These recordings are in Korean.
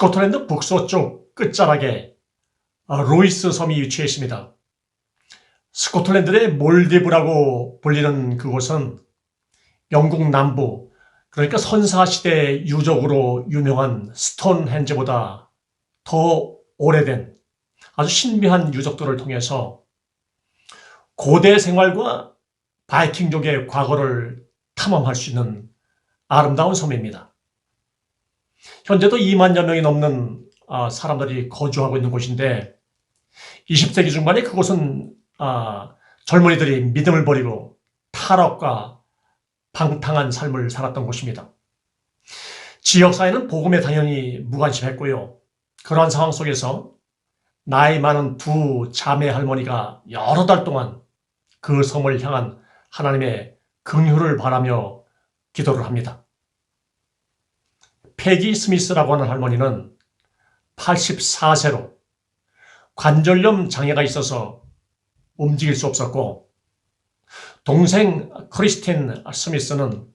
스코틀랜드 북서쪽 끝자락에 아, 로이스 섬이 위치해 있습니다. 스코틀랜드의 몰디브라고 불리는 그곳은 영국 남부, 그러니까 선사시대 유적으로 유명한 스톤헨즈보다 더 오래된 아주 신비한 유적들을 통해서 고대 생활과 바이킹족의 과거를 탐험할 수 있는 아름다운 섬입니다. 현재도 2만여 명이 넘는 아, 사람들이 거주하고 있는 곳인데 20세기 중반에 그곳은 아, 젊은이들이 믿음을 버리고 탈옥과 방탕한 삶을 살았던 곳입니다. 지역사회는 복음에 당연히 무관심했고요. 그러한 상황 속에서 나이 많은 두 자매 할머니가 여러 달 동안 그 섬을 향한 하나님의 긍휼을 바라며 기도를 합니다. 패기 스미스라고 하는 할머니는 84세로 관절염 장애가 있어서 움직일 수 없었고 동생 크리스틴 스미스는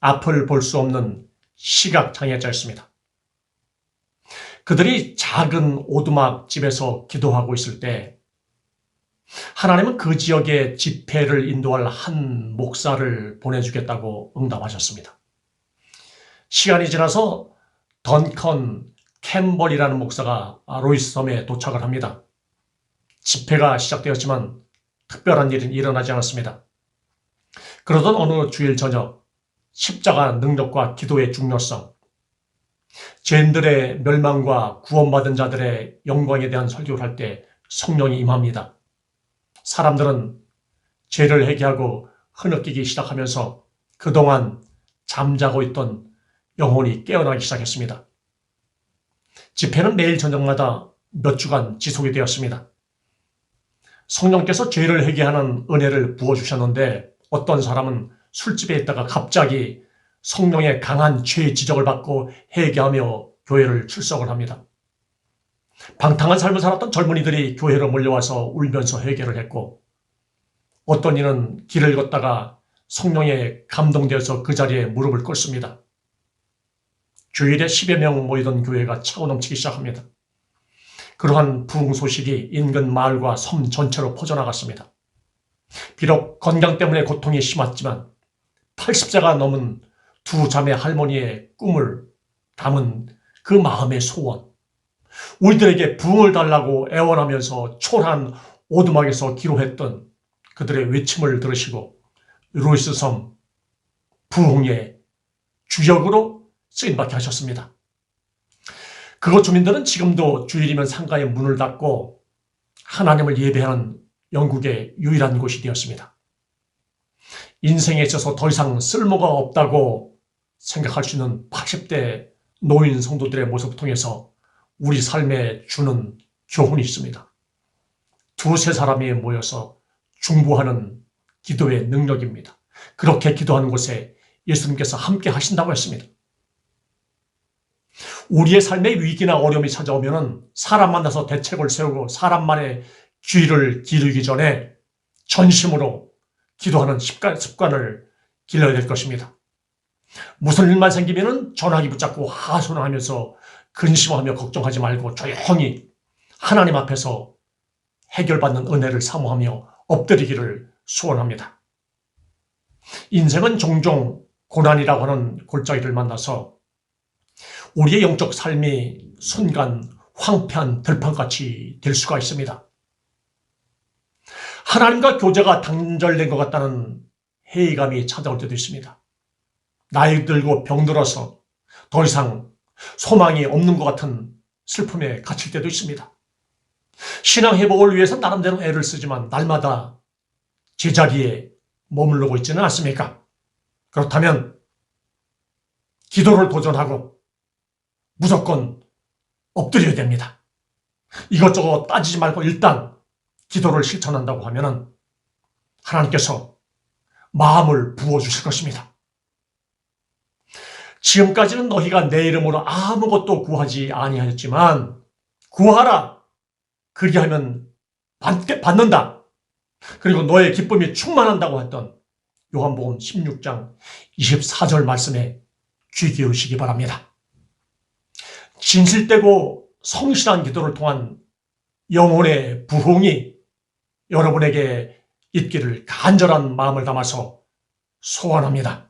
앞을 볼 수 없는 시각 장애자였습니다. 그들이 작은 오두막 집에서 기도하고 있을 때 하나님은 그 지역에 집회를 인도할 한 목사를 보내주겠다고 응답하셨습니다. 시간이 지나서 던컨 캠벌이라는 목사가 로이스 섬에 도착을 합니다. 집회가 시작되었지만 특별한 일은 일어나지 않았습니다. 그러던 어느 주일 저녁 십자가 능력과 기도의 중요성, 죄인들의 멸망과 구원받은 자들의 영광에 대한 설교를 할 때 성령이 임합니다. 사람들은 죄를 회개하고 흐느끼기 시작하면서 그동안 잠자고 있던 영혼이 깨어나기 시작했습니다. 집회는 매일 저녁마다 몇 주간 지속이 되었습니다. 성령께서 죄를 회개하는 은혜를 부어주셨는데 어떤 사람은 술집에 있다가 갑자기 성령의 강한 죄 지적을 받고 회개하며 교회를 출석을 합니다. 방탕한 삶을 살았던 젊은이들이 교회로 몰려와서 울면서 회개를 했고 어떤 이는 길을 걷다가 성령에 감동되어서 그 자리에 무릎을 꿇습니다. 주일에 10여 명 모이던 교회가 차고 넘치기 시작합니다. 그러한 부흥 소식이 인근 마을과 섬 전체로 퍼져나갔습니다. 비록 건강 때문에 고통이 심했지만 80세가 넘은 두 자매 할머니의 꿈을 담은 그 마음의 소원, 우리들에게 부흥을 달라고 애원하면서 초라한 오두막에서 기로했던 그들의 외침을 들으시고 로이스 섬 부흥의 주역으로 쓰임받게 하셨습니다. 그곳 주민들은 지금도 주일이면 상가의 문을 닫고 하나님을 예배하는 영국의 유일한 곳이 되었습니다. 인생에 있어서 더 이상 쓸모가 없다고 생각할 수 있는 80대 노인 성도들의 모습을 통해서 우리 삶에 주는 교훈이 있습니다. 두세 사람이 모여서 중보하는 기도의 능력입니다. 그렇게 기도하는 곳에 예수님께서 함께 하신다고 했습니다. 우리의 삶에 위기나 어려움이 찾아오면 사람 만나서 대책을 세우고 사람만의 귀를 기르기 전에 전심으로 기도하는 습관, 습관 을 길러야 될 것입니다. 무슨 일만 생기면 전화기 붙잡고 하소연하면서 근심하며 걱정하지 말고 조용히 하나님 앞에서 해결받는 은혜를 사모하며 엎드리기를 소원합니다. 인생은 종종 고난이라고 하는 골짜기를 만나서 우리의 영적 삶이 순간 황폐한 들판같이 될 수가 있습니다. 하나님과 교제가 단절된 것 같다는 회의감이 찾아올 때도 있습니다. 나이 들고 병들어서 더 이상 소망이 없는 것 같은 슬픔에 갇힐 때도 있습니다. 신앙 회복을 위해서 나름대로 애를 쓰지만 날마다 제자리에 머무르고 있지는 않습니까? 그렇다면 기도를 도전하고 무조건 엎드려야 됩니다. 이것저것 따지지 말고 일단 기도를 실천한다고 하면 하나님께서 마음을 부어주실 것입니다. 지금까지는 너희가 내 이름으로 아무것도 구하지 아니하였지만 구하라. 그리하면 받는다. 그리고 너의 기쁨이 충만한다고 했던 요한복음 16장 24절 말씀에 귀 기울이시기 바랍니다. 진실되고 성실한 기도를 통한 영혼의 부흥이 여러분에게 있기를 간절한 마음을 담아서 소원합니다.